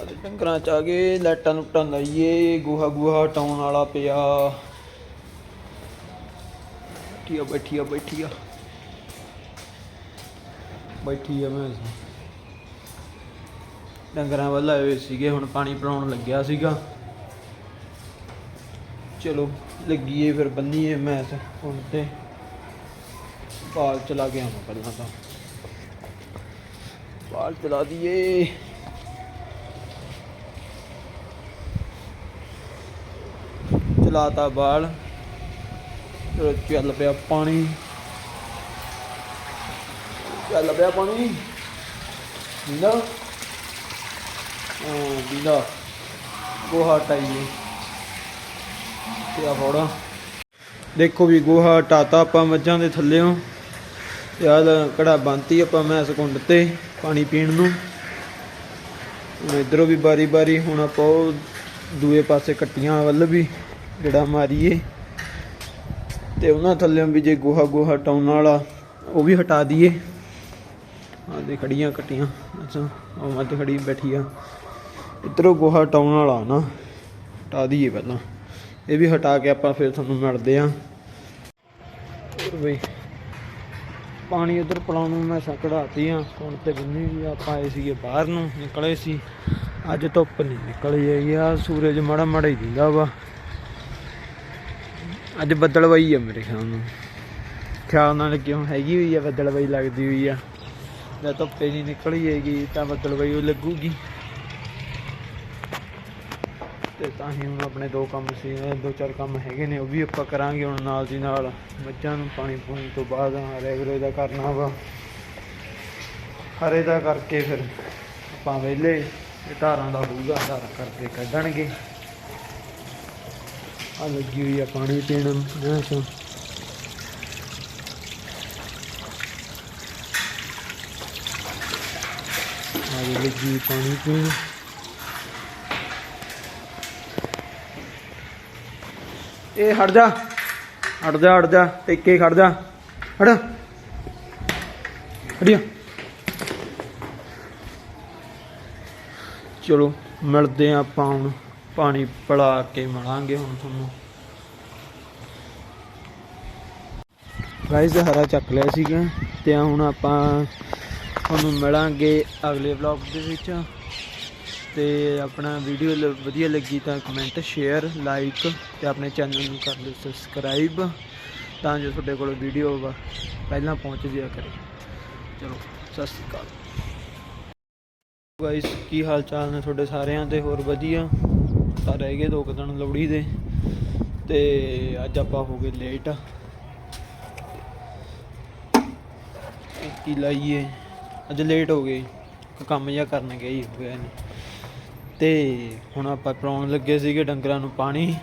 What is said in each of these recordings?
ਆਹ ਡੰਗਰਾਂ ਚ ਆ ਗਏ, ਲਾਈਟਾਂ ਲੁੱਟਾਂ ਲਾਈਏ, ਗੋਹਾ ਗੋਹਾ ਹਟਾਉਣ ਵਾਲਾ ਪਿਆ। ਬੈਠੀਆ ਬੈਠੀਆ ਬੈਠੀਆ ਆ, ਬੈਠੀ ਆ। ਮੈਂ ਡੰਗਰਾਂ ਵੱਲ ਆਏ ਹੋਏ ਸੀਗੇ, ਹੁਣ ਪਾਣੀ ਪਿਲਾਉਣ ਲੱਗਿਆ ਸੀਗਾ। ਚਲੋ, ਲੱਗੀਏ ਫਿਰ, ਬੰਨੀਏ ਮੈਂ ਹੁਣ ਤੇ। ਬਾਲ ਚਲਾ ਗਿਆ ਮੈਂ ਪਹਿਲਾਂ ਤਾਂ। ਬਾਲ ਚਲਾ ਦਈਏ ਚਲਾਤਾ ਬਾਲ। ਚੱਲ ਪਿਆ ਪਾਣੀ। ਚੱਲ ਪਿਆ ਪਾਣੀ। ਨਾ ਹਾਂ ਦੀਦਾ ਗੋਹਾ ਟਾਈਏ ਤੇ ਆ ਫੋੜਾ। ਦੇਖੋ ਵੀ ਗੋਹਾ ਟਾਤਾ ਆਪਾਂ ਮੱਝਾਂ ਦੇ ਥੱਲੇੋਂ ਤੇ ਕੜਾ ਬੰਤੀ ਆਪਾਂ ਮੈਂ ਸਕੁੰਡ ਤੇ ਪਾਣੀ ਪੀਣ ਨੂੰ। ਹੁਣ ਇਧਰੋਂ ਵੀ ਬਾਰੀ ਬਾਰੀ ਹੁਣ ਆਪਾਂ ਉਹ ਦੂਏ ਪਾਸੇ ਕੱਟੀਆਂ ਵੱਲ ਵੀ। ਜਿਹੜਾ ਮਾਰੀਏ। ਤੇ ਉਹਨਾਂ ਥੱਲੇੋਂ ਵੀ ਜੇ ਗੋਹਾ ਗੋਹਾ ਹਟਾਉਣ ਵਾਲਾ, ਉਹ ਵੀ ਹਟਾ ਦਈਏ। ਆਹ ਦੇ ਖੜੀਆਂ ਕੱਟੀਆਂ, ਅੱਛਾ, ਉਹ ਮੱਝ ਖੜੀ ਬੈਠੀ ਆ। ਇਧਰੋਂ ਗੋਹਾ ਹਟਾਉਣ ਵਾਲਾ ਨਾ, ਹਟਾ ਦਈਏ ਪਹਿਲਾਂ। ਇਹ ਵੀ ਹਟਾ ਕੇ ਆਪਾਂ ਫਿਰ ਤੁਹਾਨੂੰ ਮਿਲਦੇ ਆਂ। ਬਈ, ਪਾਣੀ ਉਧਰ ਪਲਾਉਣ ਨੂੰ ਮੈਂ ਕਢਾਤੀ ਆ, ਹੁਣ ਤੇ ਬੰਨੀ ਵੀ ਆਪਾਂ ਆਏ ਸੀਗੇ ਬਾਹਰ ਨੂੰ, ਨਿਕਲੇ ਸੀ। ਅੱਜ ਧੁੱਪ ਨਹੀਂ ਨਿਕਲੀ ਹੈਗੀ ਆ, ਸੂਰਜ ਮਾੜਾ ਮਾੜਾ ਹੀ ਦਿੰਦਾ ਵਾ। ਅੱਜ ਬੱਦਲਵਾਈ ਆ ਮੇਰੇ ਖਿਆਲ ਨੂੰ ਖਿਆਲ ਨਾਲ ਕਿਉਂ ਹੈਗੀ ਹੋਈ ਆ, ਬੱਦਲਵਾਈ ਲੱਗਦੀ ਹੋਈ ਆ। ਜੇ ਧੁੱਪੇ ਨਹੀਂ ਨਿਕਲੀ ਹੈਗੀ ਤਾਂ ਬੱਦਲਵਾਈ ਉਹ ਲੱਗੂਗੀ। ਤੇ ਤਾਂ ਹੀ ਹੁਣ ਆਪਣੇ ਦੋ ਕੰਮ ਸੀ ਦੋ ਚਾਰ ਕੰਮ ਹੈਗੇ ਨੇ, ਉਹ ਵੀ ਆਪਾਂ ਕਰਾਂਗੇ ਹੁਣ ਨਾਲ ਦੀ ਨਾਲ। ਮੱਝਾਂ ਨੂੰ ਪਾਣੀ ਪੂਣੀ ਤੋਂ ਬਾਅਦ ਹਰੇ ਦਾ ਕਰਨਾ ਵਾ। ਹਰੇ ਦਾ ਕਰਕੇ ਫਿਰ ਆਪਾਂ ਵਿਹਲੇ, ਇਹ ਧਾਰਾਂ ਦਾ ਹੋਊਗਾ, ਧਾਰਾਂ ਕਰਕੇ ਕੱਢਣਗੇ। ਆ ਲੱਗੀ ਹੋਈ ਆ ਪਾਣੀ ਪੀਣ। ਮੈਂ ਸੋ ਆ ਲੱਗੀ ਪਾਣੀ ਪੀਣ। ਇਹ ਹਟ ਜਾ। ਹਟ ਜਾ ਹਟ ਜਾ। ਟਿੱਕੇ ਖੜ ਜਾ। ਹਟ। ਹਟਿਆ। ਚਲੋ, ਮਿਲਦੇ ਆ ਆਪਾਂ ਹੁਣ। ਪਾਣੀ ਪਿਲਾ ਕੇ ਮਿਲਾਂਗੇ ਹੁਣ ਤੁਹਾਨੂੰ। ਗਾਇਸ ਹਰਾ ਚੱਕ ਲਿਆ ਸੀਗਾ ਤੇ ਹੁਣ ਆਪਾਂ ਤੁਹਾਨੂੰ ਮਿਲਾਂਗੇ ਅਗਲੇ ਵਲੌਗ ਦੇ ਵਿੱਚ। ਤੇ ਆਪਣਾ ਵੀਡੀਓ ਵਧੀਆ ਲੱਗੀ ਤਾਂ ਕਮੈਂਟ ਸ਼ੇਅਰ ਲਾਈਕ ਤੇ ਆਪਣੇ ਚੈਨਲ ਨੂੰ ਕਰ ਲਿਓ ਸਬਸਕ੍ਰਾਈਬ ਤਾਂ ਜੋ ਤੁਹਾਡੇ ਕੋਲ ਵੀਡੀਓ ਪਹਿਲਾਂ ਪਹੁੰਚ ਜਿਆ ਕਰੇ। ਚਲੋ, ਸਤਿ ਸ਼੍ਰੀ ਅਕਾਲ। ਗਾਇਸ ਕੀ ਹਾਲ ਚਾਲ ਨੇ ਤੁਹਾਡੇ ਸਾਰਿਆਂ ਦੇ? ਹੋਰ ਵਧੀਆ? ਤਾਂ ਰਹਿ ਗਏ ਦੋ ਕੁ ਦਿਨ ਲੋਹੜੀ ਦੇ ਤੇ ਅੱਜ ਆਪਾਂ ਹੋ ਗਏ ਲੇਟ ਕੀ ਲਾਈਏ? ਅੱਜ ਲੇਟ ਹੋ ਗਏ। ਕੰਮ ਜਿਹਾ ਕਰਨ ਗਏ ਹੀ ਹੋ ਗਿਆ ਨਹੀਂ ਤੇ ਹੁਣ ਆਪਾਂ ਪਿਲਾਉਣ ਲੱਗੇ ਸੀਗੇ ਡੰਗਰਾਂ ਨੂੰ ਪਾਣੀ।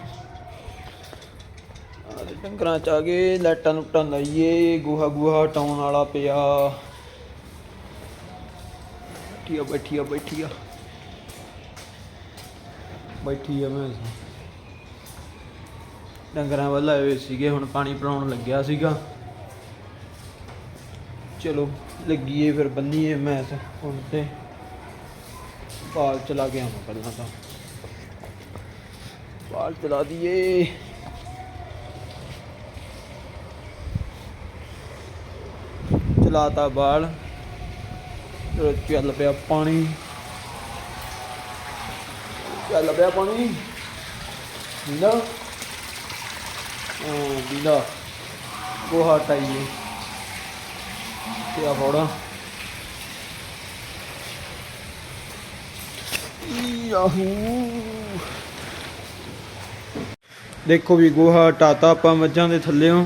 ਡੰਗਰਾਂ ਚ ਆ ਗਏ, ਲਾਈਟਾਂ ਲੁੱਟਾਂ ਲਾਈਏ, ਗੋਹਾ ਗੋਹਾ ਹਟਾਉਣ ਵਾਲਾ ਪਿਆ। ਬੈਠੀਆ ਬੈਠੀਆ ਬੈਠੀਆ ਬੈਠੀ ਆ ਮੈਂ। ਡੰਗਰਾਂ ਵੱਲ ਆਏ ਹੋਏ ਸੀਗੇ, ਹੁਣ ਪਾਣੀ ਪਿਲਾਉਣ ਲੱਗਿਆ ਸੀਗਾ। ਚਲੋ, ਲੱਗੀਏ ਫਿਰ, ਬੰਨੀਏ ਮੈਸ ਹੁਣ ਤੇ। ਬਾਲ ਚਲਾ ਕੇ ਮੈਂ ਪਹਿਲਾਂ ਤਾਂ। ਬਾਲ ਚਲਾ ਦਈਏ। ਚਲਾਤਾ ਬਾਲ। ਚਲੋ ਚੱਲ ਪਿਆ ਪਾਣੀ। ਚੱਲ ਪਿਆ ਪਾਣੀ ਨਾ ਹਾਂ ਦੀਦਾ ਗੋਹਾ ਟਾਈਏ ਤੇ ਆ ਫੋੜਾ ਯਾਹੂ ਦੇਖੋ ਵੀ ਗੋਹਾ ਟਾਤਾ ਆਪਾਂ ਮੱਝਾਂ ਦੇ ਥੱਲੇੋਂ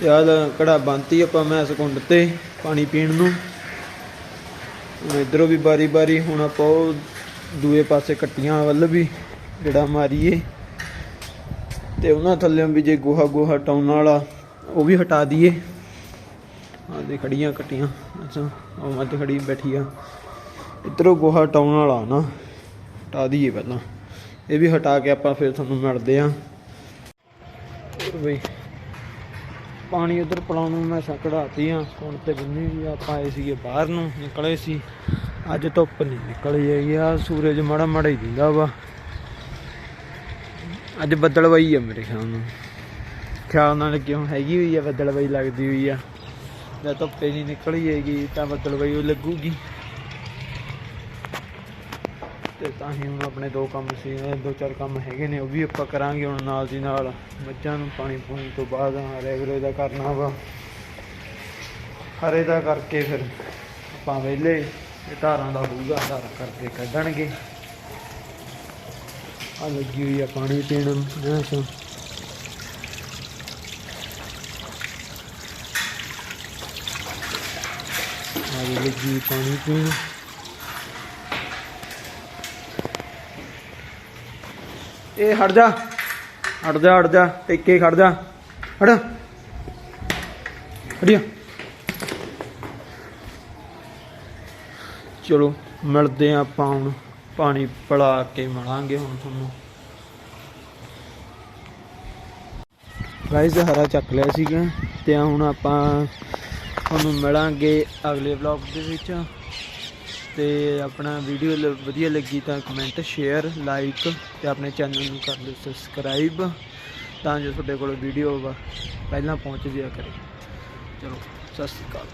ਤੇ ਆਹ ਕੜਾ ਬੰਤੀ ਆਪਾਂ ਮੈਂ ਸਕੁੰਡ ਤੇ ਪਾਣੀ ਪੀਣ ਨੂੰ। ਹੁਣ ਇਧਰੋਂ ਵੀ ਬਾਰੀ ਬਾਰੀ ਹੁਣ ਆਪਾਂ ਦੂਏ ਪਾਸੇ ਕੱਟੀਆਂ ਵੱਲ ਵੀ ਜਿਹੜਾ ਮਾਰੀਏ। ਤੇ ਉਹਨਾਂ ਥੱਲੇੋਂ ਵੀ ਜੇ ਗੋਹਾ ਗੋਹਾ ਹਟਾਉਣ ਵਾਲਾ, ਉਹ ਵੀ ਹਟਾ ਦਈਏ। ਆਹ ਦੇ ਖੜੀਆਂ ਕੱਟੀਆਂ, ਅੱਛਾ, ਉਹ ਮੱਝ ਖੜੀ ਬੈਠੀ ਆ। ਇਧਰੋਂ ਗੋਹਾ ਹਟਾਉਣ ਵਾਲਾ ਨਾ, ਹਟਾ ਦਈਏ ਪਹਿਲਾਂ। ਇਹ ਵੀ ਹਟਾ ਕੇ ਆਪਾਂ ਫਿਰ ਤੁਹਾਨੂੰ ਮਿਲਦੇ ਆਂ। ਹੋਰ ਬਈ, ਪਾਣੀ ਉਧਰ ਪਲਾਉਣ ਨੂੰ ਮੈਂ ਕਢਾਤੀ ਆ। ਹੁਣ ਤੇ ਬੰਨੀ ਵੀ ਆਪਾਂ ਆਏ ਸੀਗੇ ਬਾਹਰ ਨੂੰ, ਨਿਕਲੇ ਸੀ। ਅੱਜ ਧੁੱਪ ਨਹੀਂ ਨਿਕਲੀ ਹੈਗੀ ਆ ਸੂਰਜ ਮਾੜਾ ਮਾੜਾ ਹੀ ਦਿੰਦਾ ਵਾ। ਅੱਜ ਬੱਦਲਵਾਈ ਆ ਮੇਰੇ ਖਿਆਲ ਨਾਲ। ਖਿਆਲ ਨਾਲ ਕਿਉਂ ਹੈਗੀ ਹੋਈ ਆ, ਬੱਦਲਵਾਈ ਲੱਗਦੀ ਹੋਈ ਆ। ਜਦ ਧੁੱਪੇ ਨਹੀਂ ਨਿਕਲੀ ਹੈਗੀ ਤਾਂ ਬੱਦਲਵਾਈ ਉਹ ਲੱਗੂਗੀ। ਤੇ ਤਾਂ ਹੀ ਹੁਣ ਆਪਣੇ ਦੋ ਕੰਮ ਸੀ ਦੋ ਚਾਰ ਕੰਮ ਹੈਗੇ ਨੇ, ਉਹ ਵੀ ਆਪਾਂ ਕਰਾਂਗੇ ਹੁਣ ਨਾਲ ਦੀ ਨਾਲ। ਮੱਝਾਂ ਨੂੰ ਪਾਣੀ ਪੂਣੀ ਤੋਂ ਬਾਅਦ ਹਰੇ ਦਾ ਕਰਨਾ ਵਾ। ਹਰੇ ਦਾ ਕਰਕੇ ਫਿਰ ਆਪਾਂ ਵਿਹਲੇ ਇਹ ਧਾਰਾਂ ਦਾ ਹੋਊਗਾ ਧਾਰ ਕਰਕੇ ਕੱਢਣਗੇ। ਆ ਲੱਗੀ ਹੋਈ ਆ ਪਾਣੀ ਪੀਣ ਨੂੰ ਸੋ ਆ ਲੱਗੀ ਪਾਣੀ ਪੀਣ। ਇਹ ਹਟ ਜਾ ਹਟ ਜਾ ਹਟ ਜਾ ਟੇਕੇ ਖੜ ਜਾ। ਹਟ। ਹਟਿਆ ਚਲੋ ਮਿਲਦੇ ਆ ਆਪਾਂ ਹੁਣ। ਪਾਣੀ ਪਿਲਾ ਕੇ ਮਿਲਾਂਗੇ ਹੁਣ ਤੁਹਾਨੂੰ। ਗਾਇਸ ਹਰਾ ਚੱਕ ਲਿਆ ਸੀਗਾ ਤੇ ਹੁਣ ਆਪਾਂ ਤੁਹਾਨੂੰ ਮਿਲਾਂਗੇ ਅਗਲੇ ਵਲੌਗ ਦੇ ਵਿੱਚ। ਤੇ ਆਪਣਾ ਵੀਡੀਓ ਵਧੀਆ ਲੱਗੀ ਤਾਂ ਕਮੈਂਟ ਸ਼ੇਅਰ ਲਾਈਕ ਤੇ ਆਪਣੇ ਚੈਨਲ ਨੂੰ ਕਰ ਲਿਓ ਸਬਸਕ੍ਰਾਈਬ ਤਾਂ ਜੋ ਤੁਹਾਡੇ ਕੋਲ ਵੀਡੀਓ ਪਹਿਲਾਂ ਪਹੁੰਚ ਜਾਇਆ ਕਰੇ। ਚਲੋ, ਸਤਿ ਸ਼੍ਰੀ ਅਕਾਲ।